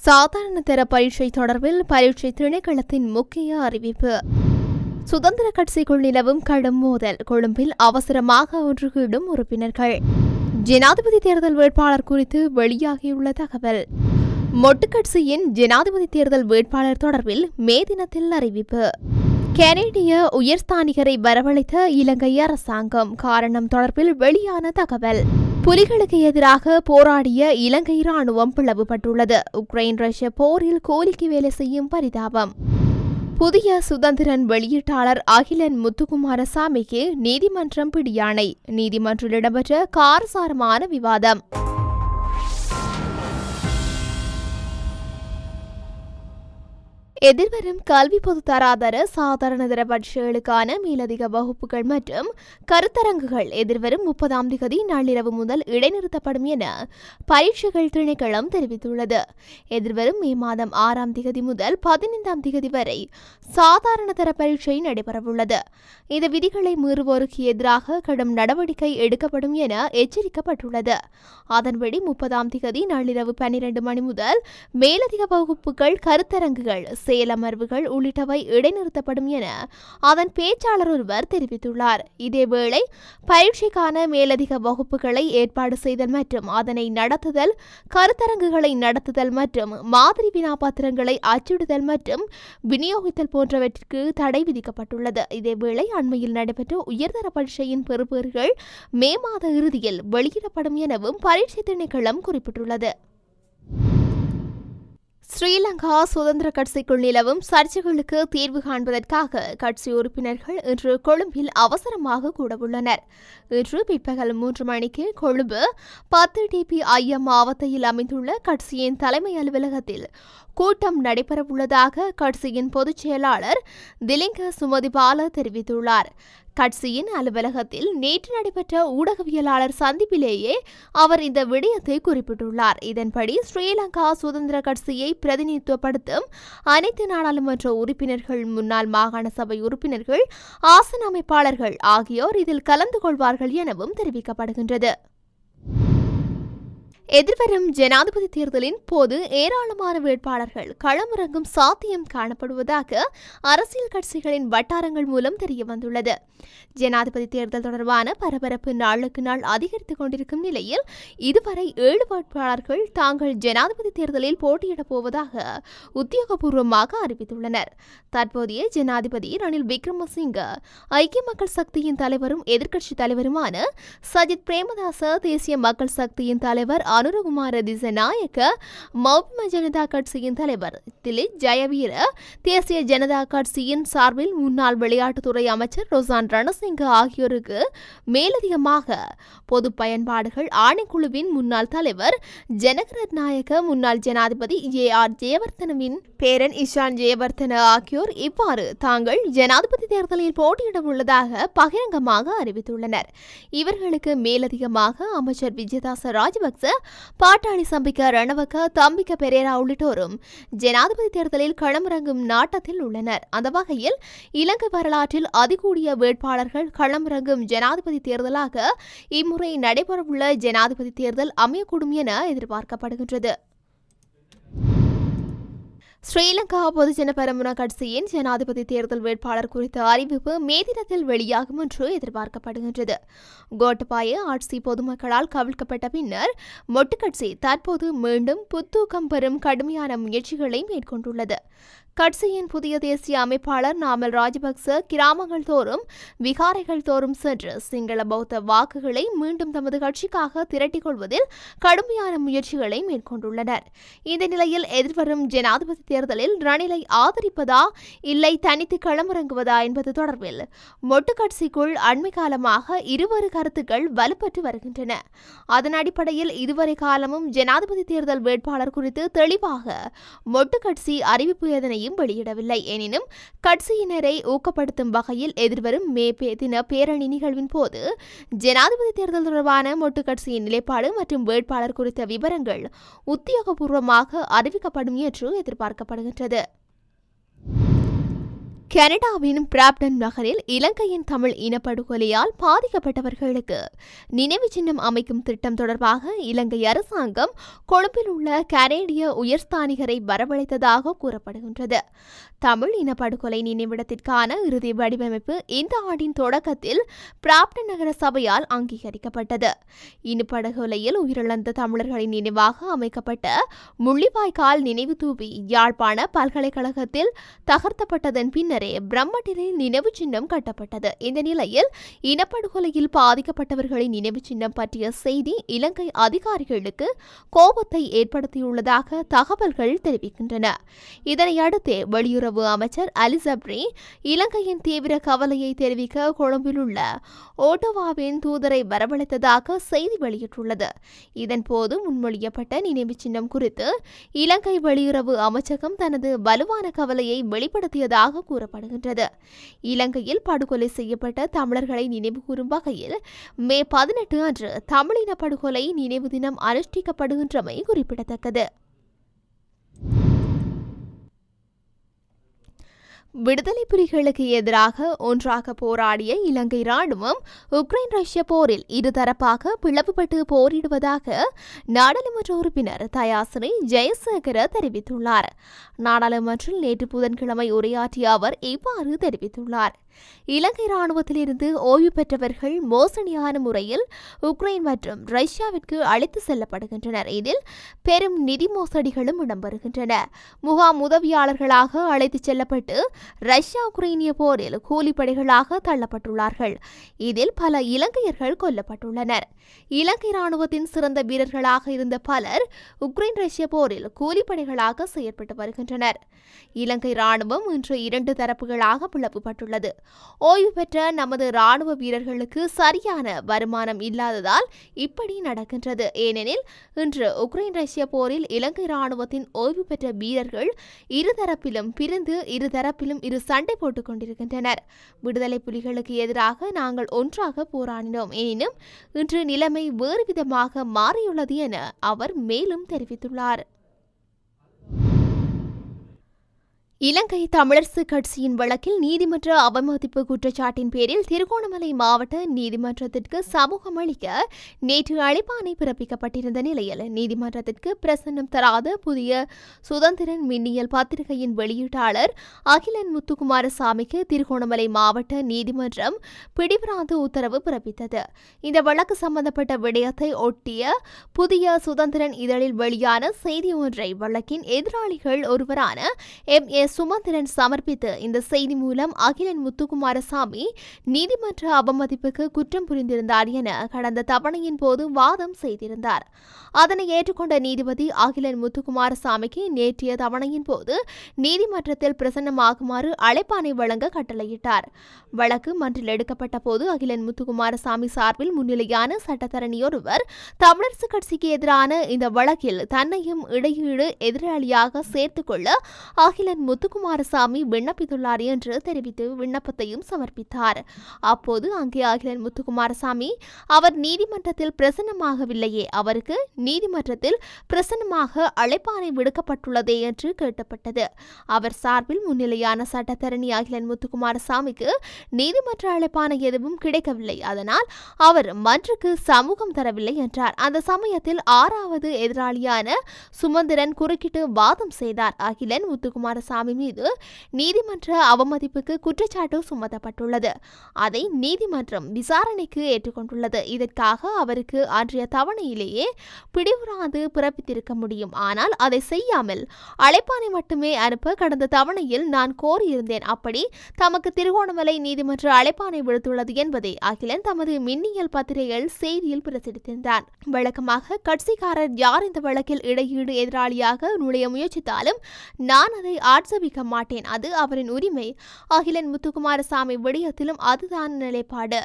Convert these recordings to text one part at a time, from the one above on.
சாதாரண தர பரீட்சை தொடர்பில் பரீட்சை திணைக்களத்தின் முக்கிய அறிவிப்பு. சுதந்திர கட்சிக்குள் நிலவும் கடும் மோதல். கொழும்பில் அவசரமாக ஒன்றுகூடும் உறுப்பினர்கள். ஜனாதிபதி தேர்தல் வேட்பாளர் குறித்து வெளியாகியுள்ள தகவல். மொட்டு கட்சியின் ஜனாதிபதி தேர்தல் வேட்பாளர் தொடர்பில் மே தினத்தில் அறிவிப்பு. கனேடிய உயர்ஸ்தானிகரை வரவழைத்த இலங்கை அரசாங்கம் காரணம் தொடர்பில் வெளியான தகவல். புலிகளுக்கு எதிராக போராடிய இலங்கை ராணுவம் பிளவுபட்டுள்ளது. உக்ரைன் ரஷ்ய போரில் கோலிக்கு வேலை செய்யும் பரிதாபம். புதிய சுதந்திரன் வெளியீட்டாளர் அகிலன் முத்துக்குமாரசாமிக்கு நீதிமன்றம் பிடியாணை. நீதிமன்றில் இடம்பெற்ற காரசாரமான விவாதம். எதிர்வரும் கல்வி பொதுத்தராதர சாதாரணதர பரீட்சைகளுக்கான மேலதிக வகுப்புகள் மற்றும் கருத்தரங்குகள் எதிர்வரும் முப்பதாம் திகதி நள்ளிரவு முதல் இடைநிறுத்தப்படும் என பரீட்சைகள் திணைக்களம் தெரிவித்துள்ளது. எதிர்வரும் மே மாதம் ஆறாம் திகதி முதல் பதினைந்தாம் திகதி வரை சாதாரணதர பரீட்சை நடைபெறவுள்ளது. இந்த விதிகளை மீறுவோருக்கு எதிராக கடும் நடவடிக்கை எடுக்கப்படும் என எச்சரிக்கப்பட்டுள்ளது. அதன்படி முப்பதாம் திகதி நள்ளிரவு பன்னிரண்டு மணி முதல் மேலதிக வகுப்புகள் கருத்தரங்குகள் செயலமர்வுகள் உள்ளிட்டவை இடைநிறுத்தப்படும் என அதன் பேச்சாளர் ஒருவர் தெரிவித்துள்ளார். இதேவேளை பயிற்சிக்கான மேலதிக வகுப்புகளை ஏற்பாடு செய்தல் மற்றும் அதனை நடத்துதல் கருத்தரங்குகளை நடத்துதல் மற்றும் மாதிரி வினாபாத்திரங்களை அச்சிடுதல் மற்றும் விநியோகித்தல் போன்றவற்றிற்கு தடை விதிக்கப்பட்டுள்ளது. இதேவேளை அண்மையில் நடைபெற்ற உயர்தர பரீட்சையின் பெறுபேறுகள் மே மாத இறுதியில் வெளியிடப்படும் எனவும் பரீட்சை திணைக்களம் குறிப்பிட்டுள்ளது. ஸ்ரீலங்கா சுதந்திர கட்சிக்குள் நிலவும் சர்ச்சைகளுக்கு தீர்வு காண்பதற்காக கட்சி உறுப்பினர்கள் இன்று கொழும்பில் அவசரமாக கூடவுள்ளனர். இன்று பிற்பகல் மூன்று மணிக்கு கொழும்பு பத்து டிபி ஐஎம் மாவட்டத்தில் அமைந்துள்ள கட்சியின் தலைமை அலுவலகத்தில் கூட்டம் நடைபெறவுள்ளதாக கட்சியின் பொதுச் செயலாளர் திலிங்க சுமதிபால தெரிவித்துள்ளார். கட்சியின் அலுவலகத்தில் நேற்று நடைபெற்ற ஊடகவியலாளர் சந்திப்பிலேயே அவர் இந்த விடயத்தை குறிப்பிட்டுள்ளார். இதன்படி ஸ்ரீலங்கா சுதந்திர கட்சியை பிரதிநிதித்துவப்படுத்தும் அனைத்து நாடாளுமன்ற உறுப்பினர்கள் முன்னாள் மாகாண சபை உறுப்பினர்கள் ஆசன அமைப்பாளர்கள் ஆகியோர் இதில் கலந்து கொள்வார்கள் எனவும் தெரிவிக்கப்படுகின்றது. எதிர்வரும் ஜனாதிபதி தேர்தலின் போது ஏராளமான வேட்பாளர்கள் களமிறங்கும் சாத்தியம் காணப்படுவதாக அரசியல் கட்சிகளின் வட்டாரங்கள் மூலம் தெரியவந்துள்ளது. ஜனாதிபதி தேர்தல் தொடர்பான பரபரப்பு நாளுக்கு நாள் அதிகரித்துக் கொண்டிருக்கும் நிலையில் இதுவரை ஏழு வேட்பாளர்கள் தாங்கள் ஜனாதிபதி தேர்தலில் போட்டியிடப் போவதாக உத்தியோகபூர்வமாக அறிவித்துள்ளனர். தற்போதைய ஜனாதிபதி ரணில் விக்ரமசிங்க ஐக்கிய மக்கள் சக்தியின் தலைவரும் எதிர்க்கட்சித் தலைவருமான சஜித் பிரேமதாச தேசிய மக்கள் சக்தியின் தலைவர் அனுரகுமார திசநாயக்க மௌபிம ஜனதா கட்சியின் தலைவர் திலித் ஜெயவீர தேசிய ஜனதா கட்சியின் சார்பில் முன்னாள் விளையாட்டுத்துறை அமைச்சர் ரோசான் ரணசிங்க ஆகியோருக்கு மேலதிகமாக பொது பயன்பாடுகள் ஆணைக்குழுவின் முன்னாள் தலைவர் ஜனகரத் நாயக்க முன்னாள் ஜனாதிபதி ஏ ஆர் ஜெயவர்தனவின் பேரன் இஷான் ஜெயவர்தன ஆகியோர் இவ்வாறு தாங்கள் ஜனாதிபதி தேர்தலில் போட்டியிட உள்ளதாக பகிரங்கமாக அறிவித்துள்ளனர். இவர்களுக்கு மேலதிகமாக அமைச்சர் விஜயதாச ராஜபக்ச பாட்டாளி சம்பிக்க ரணவக்க தம்பிக்க பெரேரா உள்ளிட்டோரும் ஜனாதிபதி தேர்தலில் களமிறங்கும் நாட்டத்தில் உள்ளனர். அந்த வகையில் இலங்கை வரலாற்றில் அதிகூடிய வேட்பாளர்கள் களமிறங்கும் ஜனாதிபதி தேர்தலாக இம்முறை நடைபெறவுள்ள ஜனாதிபதி தேர்தல் அமையக்கூடும் என எதிர்பார்க்கப்படுகின்றது. ஸ்ரீலங்கா பொதுஜன பெரமுன கட்சியின் ஜனாதிபதி தேர்தல் வேட்பாளர் குறித்த அறிவிப்பு மே தினத்தில் வெளியாகும் என்று எதிர்பார்க்கப்படுகின்றது. கோட்டபாய ஆட்சி பொதுமக்களால் கவிழ்க்கப்பட்ட பின்னர் மொட்டு கட்சி தற்போது மீண்டும் புத்தூக்கம் பெறும் கடுமையான முயற்சிகளை மேற்கொண்டுள்ளது. கட்சியின் புதிய தேசிய அமைப்பாளர் நாமல் ராஜபக்ச கிராமங்கள் தோறும் விகாரைகள் தோறும் சென்று சிங்கள பௌத்த வாக்குகளை மீண்டும் தமது கட்சிக்காக திரட்டிக் கொள்வதில் கடுமையான முயற்சிகளை மேற்கொண்டுள்ளனர். இந்த நிலையில் எதிர்வரும் ஜனாதிபதி தேர்தலில் ரணிலை ஆதரிப்பதா இல்லை தனித்து களமிறங்குவதா என்பது தொடர்பில் மொட்டு கட்சிக்குள் அண்மை காலமாக இருவரு கருத்துக்கள் வலுப்பட்டு வருகின்றன. அதன் அடிப்படையில் இதுவரை காலமும் ஜனாதிபதி தேர்தல் வேட்பாளர் குறித்து தெளிவாக மொட்டு கட்சி அறிவிப்பு எதனையும் வெளியிடவில்லை. எனினும் கட்சியினரை ஊக்கப்படுத்தும் வகையில் எதிர்வரும் மே பே தின பேரணி நிகழ்வின் போது ஜனாதிபதி தேர்தல் தொடர்பான மொட்டு கட்சியின் நிலைப்பாடு மற்றும் வேட்பாளர் குறித்த விவரங்கள் உத்தியோகபூர்வமாக அறிவிக்கப்படும் என்று எதிர்பார்க்கப்படுகின்றது. கனடாவின் பிராப்டன் நகரில் இலங்கையின் தமிழ் இனப்படுகொலையால் பாதிக்கப்பட்டவர்களுக்கு நினைவு சின்னம் அமைக்கும் திட்டம் தொடர்பாக இலங்கை அரசாங்கம் கொழும்பில் உள்ள கனேடிய உயர்ஸ்தானிகரை வரவழைத்ததாக கூறப்படுகின்றது. தமிழ் இனப்படுகொலை நினைவிடத்திற்கான இறுதி வடிவமைப்பு இந்த ஆண்டின் தொடக்கத்தில் பிராப்டன் நகர சபையால் அங்கீகரிக்கப்பட்டது. இனப்படுகொலையில் உயிரிழந்த தமிழர்களின் நினைவாக அமைக்கப்பட்ட முள்ளிவாய்க்கால் நினைவு தூவி யாழ்ப்பாண பல்கலைக்கழகத்தில் தகர்த்தப்பட்டதன் பின்னரே பிரம்மட்டிலில் நினைவு சின்னம் கட்டப்பட்டது. இந்த நிலையில் இனப்படுகொலையில் பாதிக்கப்பட்டவர்களின் நினைவு சின்னம் பற்றிய செய்தி இலங்கை அதிகாரிகளுக்கு கோபத்தை ஏற்படுத்தியுள்ளதாக தகவல்கள் தெரிவிக்கின்றன. இதனையடுத்தே வெளியுறவு அமைச்சர் அலிசப்ரி இலங்கையின் தீவிர கவலையை தெரிவிக்க கொழும்பில் உள்ள ஓட்டோவாவின் தூதரை வரவழைத்ததாக செய்தி வெளியிட்டுள்ளது. இதன்போது முன்மொழியப்பட்ட நினைவு சின்னம் குறித்து இலங்கை வெளியுறவு அமைச்சகம் தனது வலுவான கவலையை வெளிப்படுத்தியதாக கூறப்படுகின்றது. இலங்கையில் படுகொலை செய்யப்பட்ட தமிழர்களை நினைவுகூரும் வகையில் மே பதினெட்டு அன்று தமிழின படுகொலை நினைவு தினம் அனுஷ்டிக்கப்படுகின்றமை குறிப்பிடத்தக்கது. விடுதலை புலிகளுக்கு எதிராக ஒன்றாக போராடிய இலங்கை ராணுவம் உக்ரைன் ரஷ்ய போரில் இருதரப்பாக பிளவுபட்டு போரிடுவதாக நாடாளுமன்ற உறுப்பினர் தயாசிரி ஜெயசேகர தெரிவித்துள்ளார். நாடாளுமன்றில் நேற்று புதன்கிழமை உரையாற்றிய அவர் இவ்வாறு தெரிவித்துள்ளார். இலங்கை ராணுவத்திலிருந்து ஓய்வு பெற்றவர்கள் மோசடியான முறையில் உக்ரைன் மற்றும் ரஷ்யாவிற்கு அழைத்து செல்லப்படுகின்றனர். இதில் பெரும் நிதி மோசடிகளும் இடம்பெறுகின்றன. முகாம் உதவியாளர்களாக அழைத்து செல்லப்பட்டு ரஷ்யா உக்ரைனிய போரில் கூலிப்படைகளாக தள்ளப்பட்டுள்ளார்கள். இதில் பல இலங்கையர்கள் கொல்லப்பட்டுள்ளனர். இலங்கை ராணுவத்தின் சிறந்த வீரர்களாக இருந்த பலர் உக்ரைன் ரஷ்ய போரில் கூலிப்படைகளாக செயற்பட்டு வருகின்றனர். இலங்கை ராணுவம் இன்று இரண்டு தரப்புகளாக பிளவுபட்டுள்ளது. ஓய்வு பெற்ற நமது ராணுவ வீரர்களுக்கு சரியான வருமானம் இல்லாததால் இப்படி நடக்கின்றது. ஏனெனில் இன்று உக்ரைன் ரஷ்ய போரில் இலங்கை ராணுவத்தின் ஓய்வு பெற்ற வீரர்கள் இருதரப்பிலும் பிரிந்து இருதரப்பிலும் இரு சண்டை போட்டுக் கொண்டிருக்கின்றனர். விடுதலை புலிகளுக்கு எதிராக நாங்கள் ஒன்றாக போராடினோம். எனினும் இன்று நிலைமை வேறு விதமாக மாறியுள்ளது என அவர் மேலும் தெரிவித்துள்ளார். இலங்கை தமிழரசு கட்சியின் வழக்கில் நீதிமன்ற அவமதிப்பு குற்றச்சாட்டின் பேரில் திருகோணமலை மாவட்ட நீதிமன்றத்திற்கு சமூகம் அளிக்க நேற்று அழைப்பாணை பிறப்பிக்கப்பட்டிருந்த நிலையில் நீதிமன்றத்திற்கு பிரசன்னம் தராத புதிய சுதந்திரன் மின்னியல் பத்திரிகையின் வெளியீட்டாளர் அகிலன் முத்துக்குமாரசாமிக்கு திருகோணமலை மாவட்ட நீதிமன்றம் பிடிபிராந்து உத்தரவு பிறப்பித்தது. இந்த வழக்கு சம்பந்தப்பட்ட விடயத்தை ஒட்டிய புதிய சுதந்திரன் இதழில் வெளியான செய்தி ஒன்றை வழக்கின் எதிராளிகள் ஒருவரான எம். ஏ சுமந்திரன் சமர்ப்பித்த இந்த செய்தி மூலம் அகிலன் முத்துக்குமாரசாமி நீதிமன்ற அவமதிப்புக்கு குற்றம் புரிந்திருந்தார் என கடந்த தவணையின் போது வாதம் செய்திருந்தார். அதனை ஏற்றுக்கொண்ட நீதிபதி அகிலன் முத்துக்குமாரசாமிக்கு நேற்றைய தவணையின் போது நீதிமன்றத்தில் பிரசன்னமாகுமாறு அழைப்பானை வழங்க கட்டளையிட்டார். வழக்கு மன்றில் எடுக்கப்பட்ட போது அகிலன் முத்துக்குமாரசாமி சார்பில் முன்னிலையான சட்டத்தரணியொருவர் தமிழரசு கட்சிக்கு எதிரான இந்த வழக்கில் தன்னையும் இடையீடு எதிராளியாக சேர்த்துக் கொள்ள அகிலன் முத்துக்குமாரசாமி விண்ணப்பித்துள்ளார் என்று தெரிவித்து விண்ணப்பத்தையும் சமர்ப்பித்தார். அப்போது அங்கே அகிலன் முத்துக்குமாரசாமி அவர் நீதிமன்றத்தில் பிரசன்னமாகவில்லையே அவருக்கு நீதிமன்றத்தில் பிரசன்னமாக அழைப்பாணை விடுக்கப்பட்டுள்ளதே என்று கேட்டப்பட்டது. அவர் சார்பில் முன்னிலையான சட்டத்தரணி அகிலன் முத்துக்குமாரசாமிக்கு நீதிமன்ற அழைப்பாணை எதுவும் கிடைக்கவில்லை. அதனால் அவர் மன்றுக்கு சமூகம் தரவில்லை என்றார். அந்த சமயத்தில் ஆறாவது எதிராளியான சுமந்திரன் குறுக்கிட்டு வாதம் செய்தார். அகிலன் முத்துக்குமாரசாமி மீது நீதிமன்ற அவமதிப்புக்கு குற்றச்சாட்டு சுமத்தப்பட்டுள்ளது. அதை நீதிமன்றம் விசாரணைக்கு ஏற்றுக்கொண்டுள்ளது. இதற்காக அவருக்கு அன்றைய தவணையிலேயே பிடிவுறாது பிறப்பித்திருக்க முடியும். ஆனால் அதை செய்யாமல் அழைப்பானை மட்டுமே அனுப்ப கடந்த தவணையில் நான் கோரியிருந்தேன். அப்படி தமக்கு திருகோணமலை நீதிமன்ற அழைப்பானை விடுத்துள்ளது என்பதை அகிலன் தமது மின்னியல் பத்திரிகையில் செய்தியில் பிரசுரித்திருந்தார் வழக்கமாக கட்சிக்காரர் யார் இந்த வழக்கில் இடையீடு எதிராளியாக நுழைய முயற்சித்தாலும் நான் அதை ஆட்சி ஆட்சேபிக்க மாட்டேன். அது அவரின் உரிமை. அகிலன் முத்துக்குமாரசாமி விடயத்திலும் அதுதான் நிலைப்பாடு.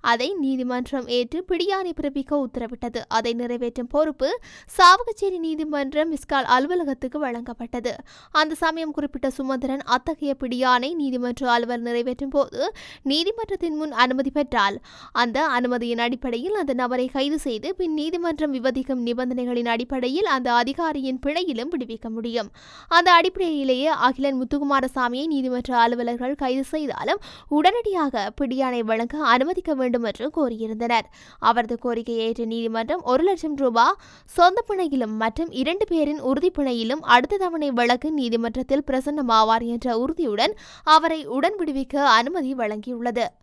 அதை நீதிமன்றம் ஏற்று பிடியாணை பிறப்பிக்க உத்தரவிட்டது. அதை நிறைவேற்றும் பொறுப்பு சாவகச்சேரி நீதிமன்றம் மிஸ்கால் அலுவலகத்துக்கு வழங்கப்பட்டது. அந்த சமயம் குறிப்பிட்ட சுமந்திரன் அத்தகைய பிடியாணை நீதிமன்ற அலுவலர் நிறைவேற்றும் போது நீதிமன்றத்தின் முன் அனுமதி பெற்றால் அந்த அனுமதியின் அடிப்படையில் அந்த நபரை கைது செய்து பின் நீதிமன்றம் விவதிக்கும் நிபந்தனைகளின் அடிப்படையில் அந்த அதிகாரியின் பிழையிலும் விடுவிக்க முடியும். அந்த அடிப்படையிலேயே அகிலன் முத்துக்குமாரசாமியை நீதிமன்ற அலுவலர்கள் கைது செய்தாலும் உடனடியாக பிடியாணை வழங்க அனுமதிக்க வேண்டும் என்று கோரியிருந்தனர். அவரது கோரிக்கையை ஏற்ற நீதிமன்றம் ஒரு லட்சம் ரூபாய் சொந்த பிணையிலும் மற்றும் இரண்டு பேரின் உறுதிப்பிணையிலும் அடுத்த தவணை வழக்கு நீதிமன்றத்தில் பிரசன்னமாவார் என்ற உறுதியுடன் அவரை உடன் விடுவிக்க அனுமதி வழங்கியுள்ளது.